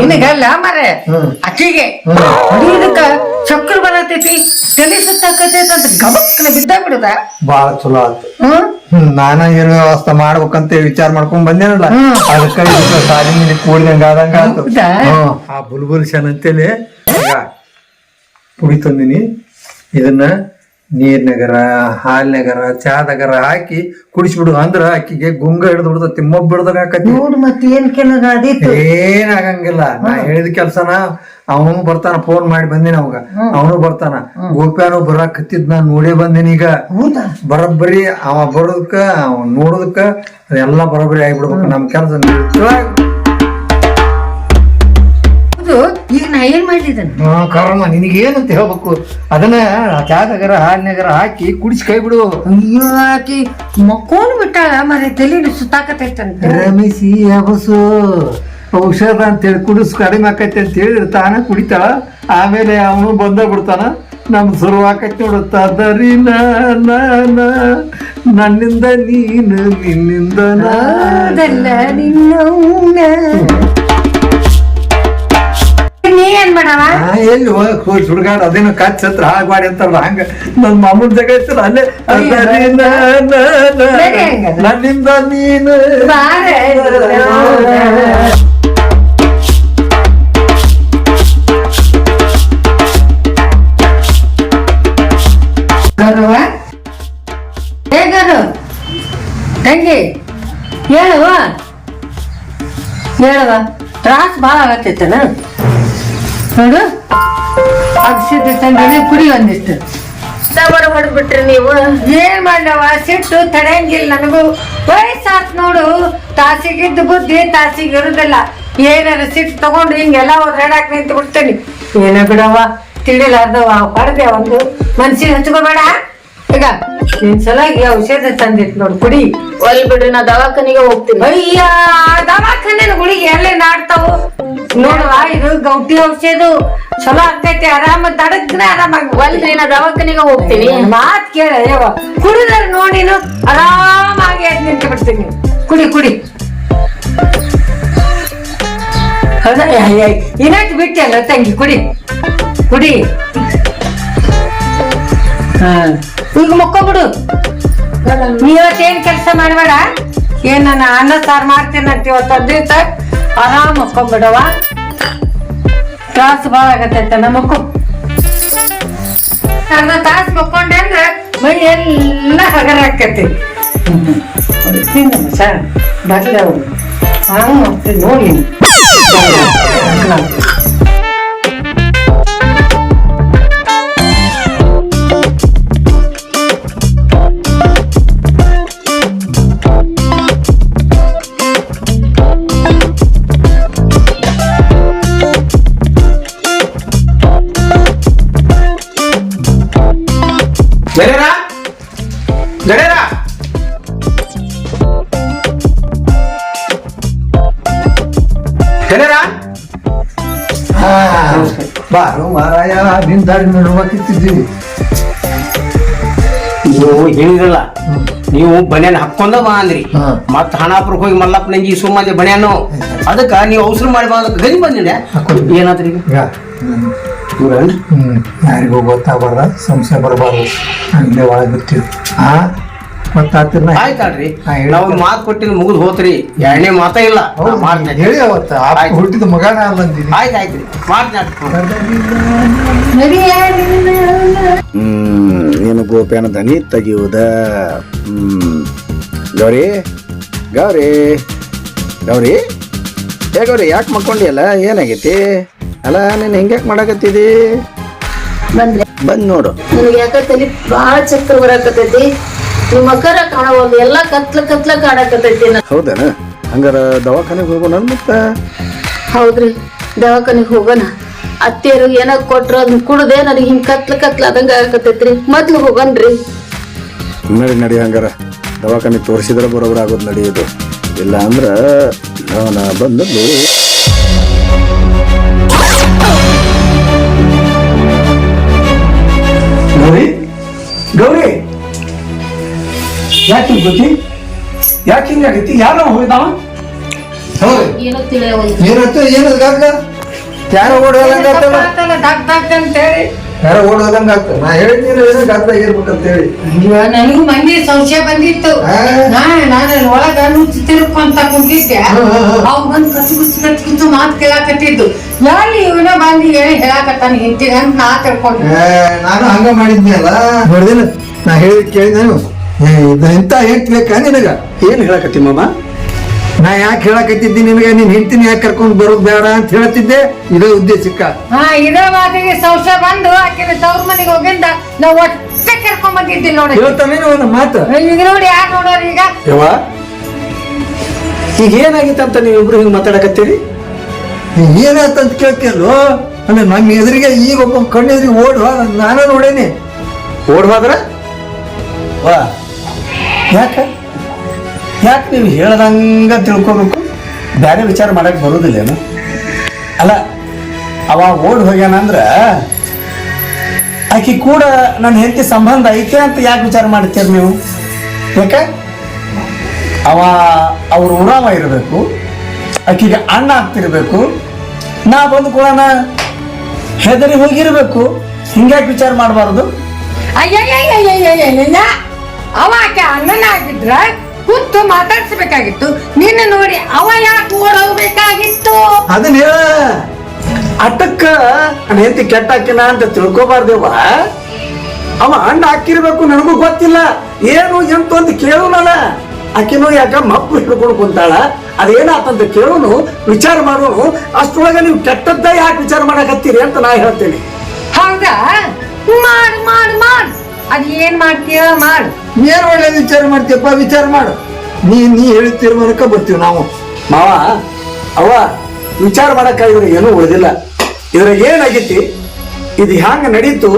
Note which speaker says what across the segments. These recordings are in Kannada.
Speaker 1: ನಿನಗಲ್ಲ ಮರೆ? ಅಕ್ಕಿಗೆ. ಇದಕ್ಕ ಚಕ್ರ ಬರತೈತಿ. ತಲೆ ಸುತ್ತಾಕತೈತಿ ಅಂತ ಗಬಕ್ಕನ ಬಿದ್ದ ಬಿಡುದ?
Speaker 2: ಬಾಳ ಚಲೋ ಆತು. ನಾನ ಏನು ವ್ಯವಸ್ಥೆ ಮಾಡ್ಬೇಕಂತ ವಿಚಾರ ಮಾಡ್ಕೊಂಡ್ ಬಂದೇನಲ್ಲ. ಅದಕ್ಕ ನೀಲಿ ಕೂಡ್ದಂಗ ಆದಂಗ ಆತು. ಆ ಬುಲ್ಬುಲ್ ಶನ್ ಅಂತೇಳಿ ಪುಡಿ ತಂದಿನಿ. ಇದನ್ನ ನೀರ್ನಗರ ಹಾಲ್ನಗರ ಚಾದಗರ ಹಾಕಿ ಕುಡಿಸ್ಬಿಡು. ಅಂದ್ರ ಆಕಿಗೆ ಗುಂಗ ಹಿಡಿದು ಬಿಡ್ದ ತಿಮ್ಮಬ್ ಬಿಡ್ದಾಗ ಆಕತಿ.
Speaker 1: ನೋಡು ಮತ್ತೆ ಏನ್ ಕೆಲಸ ಅದಿತ್ತು
Speaker 2: ಏನ್ ಆಗಂಗಿಲ್ಲ. ನಾ ಹೇಳಿದ ಕೆಲ್ಸನ ಅವನು ಬರ್ತಾನ ಫೋನ್ ಮಾಡಿ ಬಂದಿನ ಅವಾಗ. ಅವನು ಬರ್ತಾನ. ಗೋಪ್ಯಾನು ಬರಾಕತ್ತಿದ್ ನಾನ್ ನೋಡೇ ಬಂದಿನಿ ಈಗ. ಬರೋಬ್ಬರಿ ಅವ ಬರೋದಕ್ಕ ಅವ ನೋಡೋದಕ್ಕ ಅದೆಲ್ಲ ಬರೋಬ್ಬರಿ ಆಗ್ಬಿಡ್ಬೇಕು. ನಮ್ ಕೆಲಸ
Speaker 1: ಹೌದು ಈಗ ನಾ ಏನ್ ಮಾಡಿದನ್
Speaker 2: ಕರ್ಮ ಅಂತ ಹೇಳ್ಬೇಕು? ಅದನ್ನ ಚಾದಗರ ಹಾಲಿನಗರ ಹಾಕಿ ಕುಡಿಸಿ ಕೈ ಬಿಡು.
Speaker 1: ಅಯ್ಯೋ ಆಕಿ ಮಕ್ಕೊಂಡು ಬಿಟ್ಟಾಳ ಮರೆ ತಲೆ ಸುತ್ತಾಕತೈತಂತ
Speaker 2: ರಮೇಶಿ ಹಬಸು ಔಷಧ ಅಂತೇಳಿ ಕುಡಿಸ್ ಕಡಿಮೆ ಆಕೈತಿ ಅಂತ ಹೇಳಿ ತಾನ ಕುಡಿತಾಳ. ಆಮೇಲೆ ಅವನು ಬಂದ ಬಿಡ್ತಾನ. ನಮ್ ಶುರು ಆಕೈತಿ ನೋಡುತ್ತ ದರಿ ನನ್ನಿಂದ ನೀನು ನಿನ್ನಿಂದ ನಾ.
Speaker 1: ಅದಲ್ಲ ನಿನ್ನ ಮಾಡವ
Speaker 2: ಆ, ಎಲ್ಲಿ ಹೋಗಿ ಸುಡ್ಗಾಡ ಅದೇನು ಕಚ್ ಹತ್ರ ಹಾಳ್ಬಾಡಿ ಅಂತಾರಲ್ಲ ಹಂಗ ನನ್ ಮಾಮೂಲ್ ಜಾಗ ಐತಲ್ಲ ಅಲ್ಲೇ. ಅದರಿ ನ, ನ, ನ.
Speaker 1: ಬೇರೆ ಹೆಂಗದ?
Speaker 2: ನನ್ನಿಂದ ನೀನು.
Speaker 1: ಬಾರೆ. ಗೌರವ. ಏ ಗೌರವ. ತಂಗಿ ಹೇಳುವ. ಹೇಳುವ. ತ್ರಾಸ್ ಭಾಳ ಆಗತ್ತೈತನ? ನೋಡು ಅಗ್ಸಿದ್ದು ತಂಗಿನೇ ಕುಡಿ ಒಂದಿಷ್ಟು
Speaker 3: ಸಬರ ಹೊಡೆದ್ಬಿಟ್ರಿ ನೀವು.
Speaker 1: ಏನ್ ಮಾಡ್ಲವ? ಸಿಟ್ಟು ತಡೆಯಂಗಿಲ್ಲ ನನಗೂ. ವಯಸ್ಸಾತ್ ನೋಡು. ತಾಸಿಗಿದ್ದ ಬುದ್ಧಿ ತಾಸಿಗೆ ಇರುದಿಲ್ಲ. ಏನಾರ ಸಿಟ್ಟು ತಗೊಂಡು ಹಿಂಗೆಲ್ಲ ಓಡಾಡಕ್ ನಿಂತು ಬಿಡ್ತೇನೆ. ಏನ ಬಿಡವ ತಿಳಿಲಾರ್ದವ ಹೊಡೆದೆ ಒಂದು. ಮನ್ಸಿಗೆ ಹಚ್ಕೋಬೇಡ. ಈಗ ನಿನ್ ಸಲಾಗಿ ಔಷಧ ತಂದಿತ್ ನೋಡು ಕುಡಿ.
Speaker 3: ಒಲ್ ಬಿಡು ನಾ ದವಾಖಾನಿಗೆ ಹೋಗ್ತೀನಿ.
Speaker 1: ಅಯ್ಯ ದವಾಖಾನೆ ಗುಳಿಗೆ ಎಲ್ಲೇ ನಾಡ್ತಾವು ನೋಡುವ ಇದು ಗೌಟಿ ಔಷಧ. ಚಲೋ ಆಗ್ತೈತಿ ಆರಾಮ ತಡಕ್ನ ಆರಾಮಾಗಿ
Speaker 3: ಒಲ್ರಿ ನಾ ದವಾಖಾನಿಗೆ ಹೋಗ್ತೀನಿ.
Speaker 1: ಮಾತ್ ಕೇಳ ಕುಡಿದ್ರೆ ನೋಡಿನು ಆರಾಮಾಗಿ ಎದ್ದು ನಿಂತು ಬಿಡ್ತೀನಿ ಕುಡಿ ಕುಡಿ. ಹೌದಾ? ಬಿಟ್ಟೆ ಅಲ್ಲ ತಂಗಿ ಕುಡಿ. ಕುಡಿ. ಹಾ. ಈಗ ಮುಕ್ಕೋಬಿಡು. ನೀವತ್ತೇನ್ ಕೆಲಸ ಮಾಡಬೇಡ? ಏನ್ ನಾನು ಅನ್ನ ಸಾರು ಮಾಡ್ತೇನಂತ ಇವತ್ತು? ದಿವಸ ಆರಾಮ್ ಮಕ್ಕೊಂಬಿಡವ ತ್ರಾಸ ಭಾಳ ಆಗತ್ತೈತೆ ನಮ್ಮಕ್ಕು ಅರ್ಧ ತಾಸು ಮಕ್ಕೊಂಡೆ ಅಂದ್ರೆ ಮೈ ಎಲ್ಲ ಹಗರ ಆಕತಿ ಸರ್ ಬರ್ಲಿ ಅವ್ರು ಹಂಗ ಮಕ್ಳು ನೋಡಿ
Speaker 4: ಗಡೇರ ಗಡೇರ ಗಡೇರ
Speaker 2: ಬಾರು ಮಾರಾಯ ನಿನ್ ದಾರಿ ನೋಡ್ಬೇಕಿತ್ತಿದ್ದೀವಿ
Speaker 4: ನೀವು ಹೇಳಿರಲ್ಲ ನೀವು ಬನೇನ ಹಾಕೊಂಡ ಬಾ ಅಂದ್ರಿ.
Speaker 2: ಮತ್ತ
Speaker 4: ಹಣಾಪುರ ಹಣಾಪುರಕ್ಕೆ ಹೋಗಿ ಮಲ್ಲಪ್ಪ ನಂಜಿ ಸುಮ್ಮನೆ ಬನ್ಯಾನು ಅದಕ್ಕ ನೀವು ಅವಸರ ಮಾಡಿ ಬಾ ಅದಕ್ಕೆ ಗದಿ ಬಂದಿದೆ ಏನಾದ್ರಿ ಈಗ
Speaker 2: ಹ್ಮ್ ಯಾರಿಗೂ ಗೊತ್ತಾಗಬಾರ್ದ ಸಂಶಯ ಬರಬಾರ್ದು. ಹಂಗೆ ಒಳಗೆ ಬಿಡ್ತೀವಿ ಹಾ ಗೊತ್ತಾಗ್ತಿರ್ನ
Speaker 4: ಆಯ್ತಾಳ್ರಿ
Speaker 2: ಹಾ, ಹೇಳಿ.
Speaker 4: ನಾವು ಮಾತು ಕೊಟ್ಟಿದ್ದು ಮುಗಿದು ಹೋತ್ರಿ. ಎರಡನೇ ಮಾತ ಇಲ್ಲ. ಮಾಡ್ತೇನೆ
Speaker 2: ಹೇಳಿ ಅವತ್ತು. ಆ
Speaker 4: ಆಯ್ತು.
Speaker 2: ಹುಟ್ಟಿದ ಮಗನ
Speaker 4: ಆಯ್ತು ಆಯ್ತ್ರಿ ಮಾಡ್ತೇನೆ
Speaker 5: ಹ್ಮ್ ಏನು ಗೋಪ್ಯಾನ ದನಿ ತೆಗಿಯುವುದ. ಹ್ಮ್ ಗೌರಿ ಗೌರಿ ಗೌರಿ. ಏ ಗೌರಿ ಯಾಕೆ ಮಕ್ಕೊಂಡಿಯಲ್ಲ ಏನಾಗೈತಿ? ಅಲ್ಲ ನೀನು ಹೆಂಗ್ಯಾಕ್ ಮಾಡಕತ್ತಿದಿ?
Speaker 3: ಬಂದ್ರೆ.
Speaker 5: ಬಂದ್ ನೋಡು.
Speaker 3: ನನಗೆ ಯಾಕ ತಲೆ ಬಾಳ ಚಕ್ರ ಬರಾಕತ್ತೈತಿ. ನಿಮ್ಮ ಅಕ್ಕರ ಕಾಣವಲ್ದು ಎಲ್ಲಾ ಕತ್ಲ ಕತ್ಲ ಕಾಣಕತ್ತೈತಿ ನನ್
Speaker 5: ಹೌದನ? ಹಂಗಾರ ದವಾಖಾನೆಗೆ ಹೋಗೋಣ ಮತ್ತ?
Speaker 3: ಹೌದ್ರಿ ದವಾಖಾನೆಗ್ ಹೋಗೋಣ. ಅತ್ತೆಯರು ಏನೋ ಕೊಟ್ರ ಅದನ್ನ ಕುಡ್ದೆ ನನಗೆ ಹಿಂಗ್ ಕತ್ಲ ಕತ್ಲ ಆದಂಗ ಆಗತೈತ್ರಿ ಮೊದ್ಲು ಹೋಗನ್ರಿ.
Speaker 5: ನಡಿ ನಡಿ ಹಂಗಾರ. ದವಾಖಾನೆ ತೋರಿಸಿದ್ರೆ ಬರೋಬ್ರ ಆಗೋದು ನಡೆಯೋದು ಇಲ್ಲ ಅಂದ್ರ ಅವನ ಬಂದದ್ದು ಗೌರಿ! ಯಾಕೆ ಗೊತ್ತಿ? ಯಾಕೆ ಹಿಂಗಾಗೈತಿ ಯಾರೋ ಹೋಗಿದಾವ
Speaker 3: ಏನೋ ತಿಳಿಯವಲ್ದು
Speaker 2: ಏನಾಯ್ತು ಏನದು ಯಾರೋ ಓಡೋದಂಗ ಆಗ್ತಲ್ಲ
Speaker 1: ಆತಲ್ಲ ಅಂತ ದಗ್ ಅಂತೇಳಿ.
Speaker 2: ಯಾರೋ ಓಡೋದಂಗ ಆಗ್ತದೆ ನಾ ಹೇಳ್ತೀನಿ ಏನೋ ಗಾತ್ರ ಇರ್ಬೇಕಂತ ಹೇಳಿ
Speaker 1: ಅಯ್ಯೋ, ನನಗೂ ಮಂದಿ ಸಂಶಯ ಬಂದಿತ್ತು. ನಾನು ಒಳಗ ನುಚ್ಚಿ ತಿರುಕೊಂತ ಕುಂತಿದ್ದೆ. ಅವ್ ಬಂದ್ ಕಚ್ಚು ಕುಚ್ಚು ಕಚ್ಚು ಕುಚ್ಚು ಮಾತು ಕೇಳಾಕತ್ತಿದ್ದು. ಎಲ್ಲಿ ಇವನ ಬಂದು ಹೇಳಿ ಹೇಳಾಕತ್ತಾನ ಹಿಂತಿನ ಅಂತ ನಾ ತಿಳ್ಕೊಂಡೆ.
Speaker 2: ನಾನು ಹಂಗ ಮಾಡಿದ್ನಿ ಅಲ್ಲ? ನೋಡಿದಿಲ್ಲ ನಾ ಹೇಳಿ ಕೇಳಿ ನಾನು. ಇಂತ ಹೆಂಟ್ ಬೇಕಾ ನಿನಗ?
Speaker 5: ಏನು ಹೇಳಕತ್ತಿ ಮಾಮ?
Speaker 2: ನಾ ಯಾಕೆ ಹೇಳಕತ್ತಿದ್ದೆ ನಿನಗೆ? ನೀನ್ ಹೆಂಡತಿನ ಯಾಕೆ ಕರ್ಕೊಂಡು ಬರೋದ್ ಬೇಡ ಅಂತ ಹೇಳ್ತಿದ್ದೆ? ಇದೇ ಉದ್ದೇಶಕ್ಕ.
Speaker 1: ಹಾ ಇದೇ ಮಾತಿಗೆ ಸಂಶಯ ಬಂದು ಆಕಿನ ತವ್ರ ಮನೆಗೆ ಹೋಗಿಂದ ನಾ ಒಟ್ಟೆ ಕರ್ಕೊಂಡ್ ಬಂದಿದ್ದೀನಿ ನೋಡಿ.
Speaker 2: ಹೇಳ್ತಾನೆ ಒಂದು ಮಾತು.
Speaker 1: ಈಗ ನೋಡಿ ಯಾರು ನೋಡೋರು ಈಗ?
Speaker 5: ಯವ್ವ ಈಗ ಏನಾಗಿತ್ತಂತ ನೀವಿಬ್ರು ಹಿಂಗ್ ಮಾತಾಡಕತ್ತೀರಿ?
Speaker 2: ಏನಾಯ್ತಂತ ಕೇಳ್ತಿಯಲ್ಲೋ? ಅಂದ್ರೆ ನಮ್ಮ ಎದುರಿಗೆ ಈಗ ಒಬ್ಬ ಕಣ್ಣೆದುರಿಗೆ ಓಡ್ ನಾನು ನಾನೇ ನೋಡೇನಿ.
Speaker 5: ಓಡ್ ಹೋದ್ರ ವಾ. ಯಾಕ? ಯಾಕೆ ನೀವು ಹೇಳದಂಗ ತಿಳ್ಕೊಬೇಕು? ಬೇರೆ ವಿಚಾರ ಮಾಡಕ್ ಬರೋದಿಲ್ಲೇನು ಅಲ್ಲ, ಅವ ಓಡ್ ಹೋಗ್ಯಾನಂದ್ರೆ ಆಕೆ ಆಕಿ ಕೂಡ ನನ್ನ ಹೆಂಡತಿ ಸಂಬಂಧ ಐತೆ ಅಂತ ಯಾಕೆ ವಿಚಾರ ಮಾಡ್ತೀರಿ ನೀವು? ಯಾಕೆ? ಅವ, ಅವ್ರ ಉರಾಮ ಇರಬೇಕು, ಆಕೆಗೆ ಅಣ್ಣ ಆಗ್ತಿರ್ಬೇಕು, ನಾ ಬಂದು ಕೂಡ ಹೆದರಿ ಹೋಗಿರ್ಬೇಕು. ಹಿಂಗ್ಯಾಕೆ ವಿಚಾರ ಮಾಡಬಾರ್ದು?
Speaker 1: ಅಯ್ಯ ಅವ ಆಕೆ ಅಣ್ಣನ ಆಗಿದ್ರ ಕೂತು ಮಾತಾಡ್ಸ್ಬೇಕಾಗಿತ್ತು. ನಿನ್ನ ನೋಡಿ ಅವ ಯಾಕೆ ಓಡೋಗ್ಬೇಕಾಗಿತ್ತು
Speaker 2: ಅದನ್ನ ಹೇಳ.
Speaker 5: ಅಟಕ್ಕ ನನ್ನ ಹೆಂಡತಿ ಕೆಟ್ಟ ಹಾಕಿನ ಅಂತ ತಿಳ್ಕೊಬಾರ್ದೇವ ಅವ ಅಣ್ಣ ಹಾಕಿರ್ಬೇಕು ನನಗೂ ಗೊತ್ತಿಲ್ಲ. ಏನು ಎಂತ ಅಂತ ಕೇಳೋನಲ್ಲ. ಆಕಿನೂ ಯಾಕ ಮಕ್ಕಳು ಹಿಡ್ಕೊಂಡು ಕುಂತಾಳ? ಅದೇನಾತಂತ ಕೇಳೋನು ವಿಚಾರ ಮಾಡೋನು ಅಷ್ಟೊಳಗ ನೀವು ಕೆಟ್ಟದ್ದ ಯಾಕೆ ವಿಚಾರ ಮಾಡಕತ್ತೀರಿ ಅಂತ ನಾ ಹೇಳ್ತೇನೆ.
Speaker 1: ಹೌದಾ? ಮಾಡ್ ಮಾಡ್ ಮಾಡ್. ಅದ್ ಏನ್ ಮಾಡ್ತೀಯ ಮಾಡ್.
Speaker 2: ಏನ್ ಒಳ್ಳೆ ವಿಚಾರ ಮಾಡ್ತೀಯಪ್ಪ, ವಿಚಾರ ಮಾಡು. ನೀ ನೀ ಹೇಳ್ತಿರೋ ಬರ್ತೀವಿ ನಾವು.
Speaker 5: ಮಾವ ಅವ ವಿಚಾರ ಮಾಡಕ್ಕ ಇದ್ರ ಏನೂ ಉಳಿದಿಲ್ಲ. ಇದ್ರಾಗ ಏನಾಗೈತಿ? ಇದು ಹ್ಯಾಂಗ ನಡೀತು?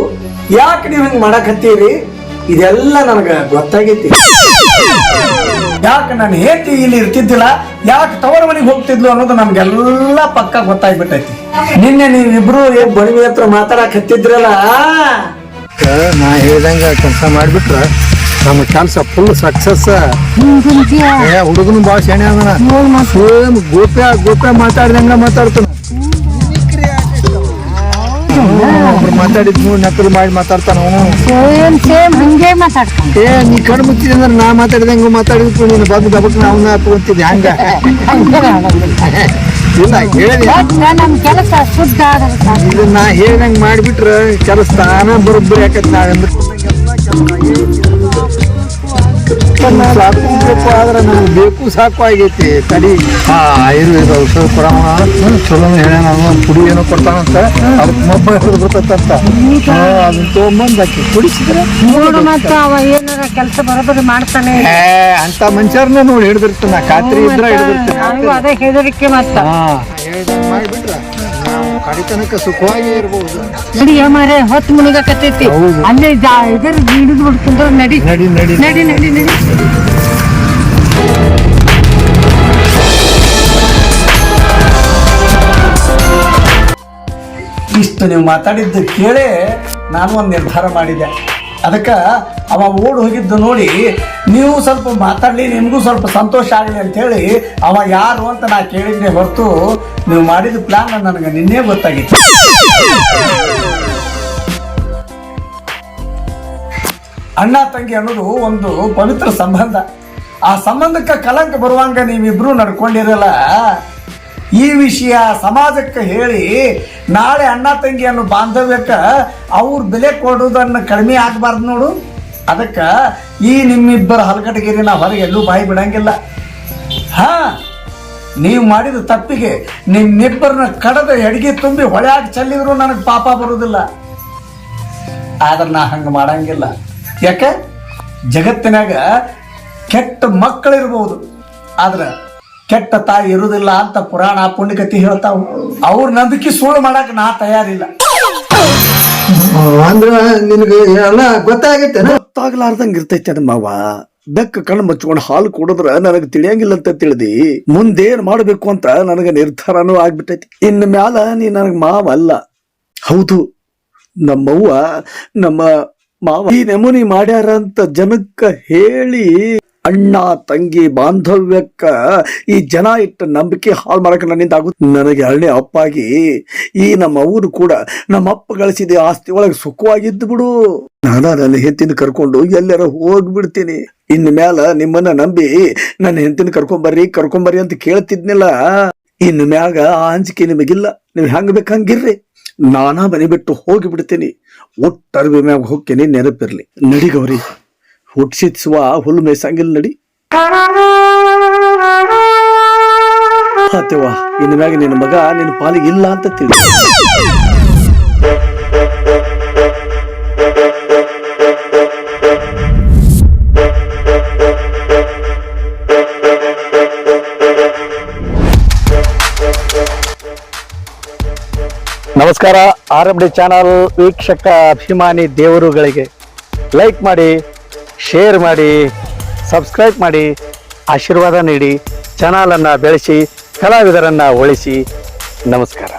Speaker 5: ಯಾಕೆ ನೀವು ಹಿಂಗ್ ಮಾಡಕತ್ತೀರಿ? ಇದೆಲ್ಲ ನನಗೆ ಗೊತ್ತಾಗೈತಿ. ಯಾಕೆ ನಾನು ಹೇಳ್ತಿ ಇಲ್ಲಿ ಇರ್ತಿದ್ದಿಲ್ಲ? ಯಾಕೆ ತವರ ಮನೆಗೆ ಹೋಗ್ತಿದ್ಲು ಅನ್ನೋದು ನಮ್ಗೆಲ್ಲ ಪಕ್ಕ ಗೊತ್ತಾಗ್ಬಿಟ್ಟೈತಿ. ನಿನ್ನೆ ನೀವಿಬ್ರು ಬಣಿವಿ ಹತ್ರ ಮಾತಾಡಕ್ ಹತ್ತಿದ್ರಲ್ಲ?
Speaker 2: ನಾ ಹೇಳ್ದಂಗ ಕೆಲಸ ಮಾಡ್ಬಿಟ್ರ? ನಮ್ಮ ಕೆಲಸ ಫುಲ್ ಸಕ್ಸಸ್ ಏ ಹುಡುಗನು ಭಾಳ ಶಾಣೆ ಅದನ. ಸೇಮ್ ಗೋಪ್ಯ ಗೋಪ್ಯ ಮಾತಾಡ್ದಂಗ ಮಾತಾಡ್ತಾನ. ಮಾತಾಡಿದ್ ನೀವು ನಕಲು ಮಾಡಿ ಮಾತಾಡ್ತಾನ ಏ ನೀ ಕಣ್ಣು ಮುಚ್ಚಿದೆ ಅಂದ್ರೆ ನಾ ಮಾತಾಡಿದಂಗ ಮಾತಾಡಿದ್ಕು ನೀನು ಬಂದು ಗಬಕ್ ಅವನ್ನ ಹತ್ಕೊಂತಿದ್ದೆ ಹಂಗ. ಇಲ್ಲ ಹೇಳಿದೆ. ಇದನ್ನ ಹೇಳ್ದಂಗ ಮಾಡಿಬಿಟ್ರ ಕೆಲಸ ತಾನ ಬರೋಬ್ಬರಿ ಯಾಕತ್ ನಾವಂದ್ರೆ ಆದ್ರೆ ನಮ್ಗೆ ಬೇಕು ಸಾಕು ಆಗೈತಿ ತಡಿ ಆ ಆಯುರ್ವೇದ ಔಷಧ ಕೊಡೋಣ ಚಲೋ ಹೇಳ್ಯಾನ ಅವ ಪುಡಿ ಏನೋ ಕೊಡ್ತಾನಂತ ಅದಕ್ಕೆ ಮೊಬ್ಬ ಹಿಡಿದು ಬರ್ತಂತ ಅದನ್ನ ತೊಗೊಂಬಂದ್ ಆಕಿ ಕುಡಿಸಿದ್ರೆ
Speaker 1: ಅವ ಏನಾರ ಕೆಲಸ ಬರೋಬ್ಬರಿ ಮಾಡ್ತಾನೆ
Speaker 2: ಏ ಅಂತ ಮನುಷ್ಯರ್ನ ನೋಡಿ ಹಿಡಿದಿರ್ತಾನ ಖಾತ್ರಿ ಇದ್ರ ಹಿಡಿದಿರ್ತಾನೆ
Speaker 1: ಅದೇ
Speaker 2: ನಾವು ಕಡಿತನಕ ಸುಖವಾಗಿ ಇರಬಹುದು
Speaker 1: ನಡಿ ಮಾರೆ ಹೊತ್ತು ಮುಳುಗಕತ್ತೈತಿ. ಅಲ್ಲೇ ಜಾ ಇದ್ರ ಹಿಡಿದು ಬಿಡ್ಕೊಂಡ್ರೆ ನಡಿ
Speaker 2: ನಡಿ ನಡಿ.
Speaker 1: ನಡಿ ನಡಿ ನಡಿ.
Speaker 5: ಇಷ್ಟು ನೀವು ಮಾತಾಡಿದ್ದು ಕೇಳೇ ನಾನು ಒಂದು ನಿರ್ಧಾರ ಮಾಡಿದೆ. ಅದಕ್ಕೆ ಅವ ಓಡ್ ಹೋಗಿದ್ದು ನೋಡಿ, ನೀವು ಸ್ವಲ್ಪ ಮಾತಾಡಲಿ, ನಿಮಗೂ ಸ್ವಲ್ಪ ಸಂತೋಷ ಆಗಲಿ ಅಂತೇಳಿ ಅವ ಯಾರು ಅಂತ ನಾ ಕೇಳಿದ್ದೆ ಹೊರತು ನೀವು ಮಾಡಿದ ಪ್ಲಾನ್ ನನಗೆ ನಿನ್ನೆ ಗೊತ್ತಾಗಿತ್ತು. ಅಣ್ಣ ತಂಗಿ ಅನ್ನೋದು ಒಂದು ಪವಿತ್ರ ಸಂಬಂಧ. ಆ ಸಂಬಂಧಕ್ಕೆ ಕಲಂಕ ಬರುವಂಗ ನೀವಿಬ್ರು ನಡ್ಕೊಂಡಿರಲ್ಲ ಈ ವಿಷಯ ಸಮಾಜಕ್ಕೆ ಹೇಳಿ ನಾಳೆ ಅಣ್ಣ ತಂಗಿ ಅನ್ನೋ ಬಾಂಧವ್ಯಕ್ಕೆ ಅವ್ರು ಬೆಲೆ ಕೊಡೋದನ್ನು ಕಡಿಮೆ ಆಗಬಾರ್ದು ನೋಡು. ಅದಕ್ಕೆ ಈ ನಿಮ್ಮಿಬ್ಬರ ಹಲಗಟಗಿರಿ ನಾವು ಹೊರಗೆ ಎಲ್ಲೂ ಬಾಯಿ ಬಿಡಂಗಿಲ್ಲ. ಹಾ, ನೀವು ಮಾಡಿದ ತಪ್ಪಿಗೆ ನಿಮ್ಮಿಬ್ಬರನ್ನ ಕಡದ ಎಡಗಿ ತುಂಬಿ ಹೊಳೆಯಾಗಿ ಚೆಲ್ಲಿದ್ರು ನನಗೆ ಪಾಪ ಬರೋದಿಲ್ಲ. ಆದ್ರೆ ನಾ ಹಂಗೆ ಮಾಡಂಗಿಲ್ಲ. ಯಾಕೆ? ಜಗತ್ತಿನಾಗ ಕೆಟ್ಟ ಮಕ್ಕಳಿರ್ಬೋದು. ಆದ್ರೆ ಕೆಟ್ಟ ತಾಯಿ ಇರುವುದಿಲ್ಲ ಅಂತ ಪುರಾಣ ಪುಣ್ಯಕತಿ ಹೇಳ್ತಾವ. ಅವ್ರ ನಂಬಿಕೆ ಸುಳ್ಳು ಮಾಡಕ್ ನಾ ತಯಾರಿಲ್ಲ.
Speaker 2: ಅಂದ್ರ ನಿನಗೆ ಎಲ್ಲ ಗೊತ್ತಾಗೈತೆ
Speaker 5: ಗೊತ್ತಾಗ್ಲಾರ್ದಂಗ ಇರ್ತೈತೆ ಮಾವ. ಬೆಕ್ಕ ಕಣ್ಣು ಮುಚ್ಕೊಂಡು ಹಾಲು ಕುಡಿದ್ರ ನನಗೆ ತಿಳಿಯಂಗಿಲ್ಲ ಅಂತ ತಿಳಿದಿ. ಮುಂದೇನ್ ಮಾಡಬೇಕು ಅಂತ ನನಗೆ ನಿರ್ಧಾರನೂ ಆಗ್ಬಿಟ್ಟೈತಿ. ಇನ್ನು ಮ್ಯಾಲ ನೀ ನನಗೆ ಮಾವ ಅಲ್ಲ. ಹೌದು. ನಮ್ಮವ್ವ ನಮ್ಮ ಮಾವ ಈ ನಮೂನಿ ಮಾಡ್ಯಾರ ಅಂತ ಜನಕ್ಕ ಹೇಳಿ ಅಣ್ಣ, ತಂಗಿ, ಬಾಂಧವ್ಯಕ್ಕ ಈ ಜನ ಇಟ್ಟ ನಂಬಿಕೆ ಹಾಳು ಮಾಡಕ್ಕೆ ನನ್ನಿಂದ ಆಗುತ್ತೆ. ನನಗೆ ಹಳ್ಳಿ ಅಪ್ಪಾಗಿ, ಈ ನಮ್ಮ ಊರು ಕೂಡ ನಮ್ಮ ಅಪ್ಪ ಗಳಿಸಿದ ಆಸ್ತಿ ಒಳಗೆ ಸುಖವಾಗಿದ್ದು ಬಿಡು. ನಾನ ನನ್ನ ಹೆತ್ತಿನ ಕರ್ಕೊಂಡು ಎಲ್ಲಾರ ಹೋಗ್ಬಿಡ್ತೀನಿ. ಇನ್ ಮ್ಯಾಲ ನಿಮ್ಮನ್ನ ನಂಬಿ ನನ್ನ ಹೆಂತಿನ ಕರ್ಕೊಂಬರ್ರಿ ಕರ್ಕೊಂಬರ್ರಿ ಅಂತ ಕೇಳ್ತಿದ್ನಿಲ್ಲ. ಇನ್ ಮ್ಯಾಗ ಆ ಅಂಜಿಕೆ ನಿಮಗಿಲ್ಲ. ನೀವು ಹೆಂಗ್ ಬೇಕಂಗಿರ್ರಿ ನಾನಾ ಮನೆ ಬಿಟ್ಟು ಹೋಗಿ ಬಿಡ್ತೀನಿ ಒಟ್ಟರ್ವಿ ಮ್ಯಾಗ ಹೋಗ್ತೀನಿ, ನೆನಪಿರ್ಲಿ. ನಡಿ ಗೌರಿ ಹುಟ್ಟಿಸಿಸುವ ಹುಲ್ಲು ಮೇಸಂಗಿಲ್ಲ ನಡಿ. ಆತೆವ್ವ ಇನ್ನು ಮ್ಯಾಗ ನಿನ್ನ ಮಗ ನಿನ್ನ ಪಾಲಿಗೆ ಇಲ್ಲ ಅಂತ ತಿಳಿ.
Speaker 6: ನಮಸ್ಕಾರ, ಆರ್ ಎಂ ಡಿ ಚಾನಲ್, ವೀಕ್ಷಕ ಅಭಿಮಾನಿ ದೇವರುಗಳಿಗೆ. ಲೈಕ್ ಮಾಡಿ ಶೇರ್ ಮಾಡಿ ಸಬ್ಸ್ಕ್ರೈಬ್ ಮಾಡಿ ಆಶೀರ್ವಾದ ನೀಡಿ ಚಾನಲನ್ನು ಬೆಳೆಸಿ ಕಲಾವಿದರನ್ನು ಉಳಿಸಿ ನಮಸ್ಕಾರ.